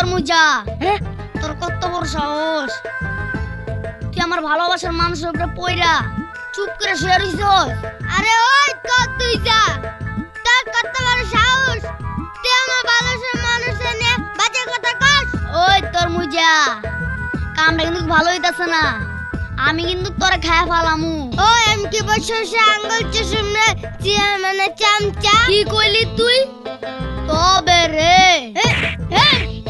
ওই তোর মুজা হ্যাঁ? তোর কত বড় সাহস। তুই আমার ভালোবাসার মানুষের উপরে পয়রা চুপ করে শুয়ে রইছস। আরে ওই কত তুই যা। তোর কত বড় সাহস। তুই আমার ভালোবাসার মানুষের নিয়ে বাজে কথা কস। ওই তোর মুজা কামটা কিন্তু ভালো হইতাছে না। আমি কিন্তু তোরে খায়া ফালামু। ও এম কি বছর সে আঙ্গুল চুষুমনে চিয়ার মানে চামচা। কি কইলি তুই? তবে রে।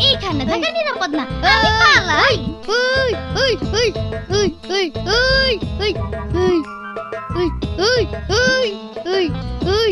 এইখানে থাকা নিরাপদ না আমি পালাই we we we we we we we we we we we we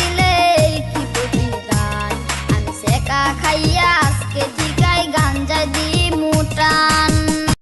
ขยะ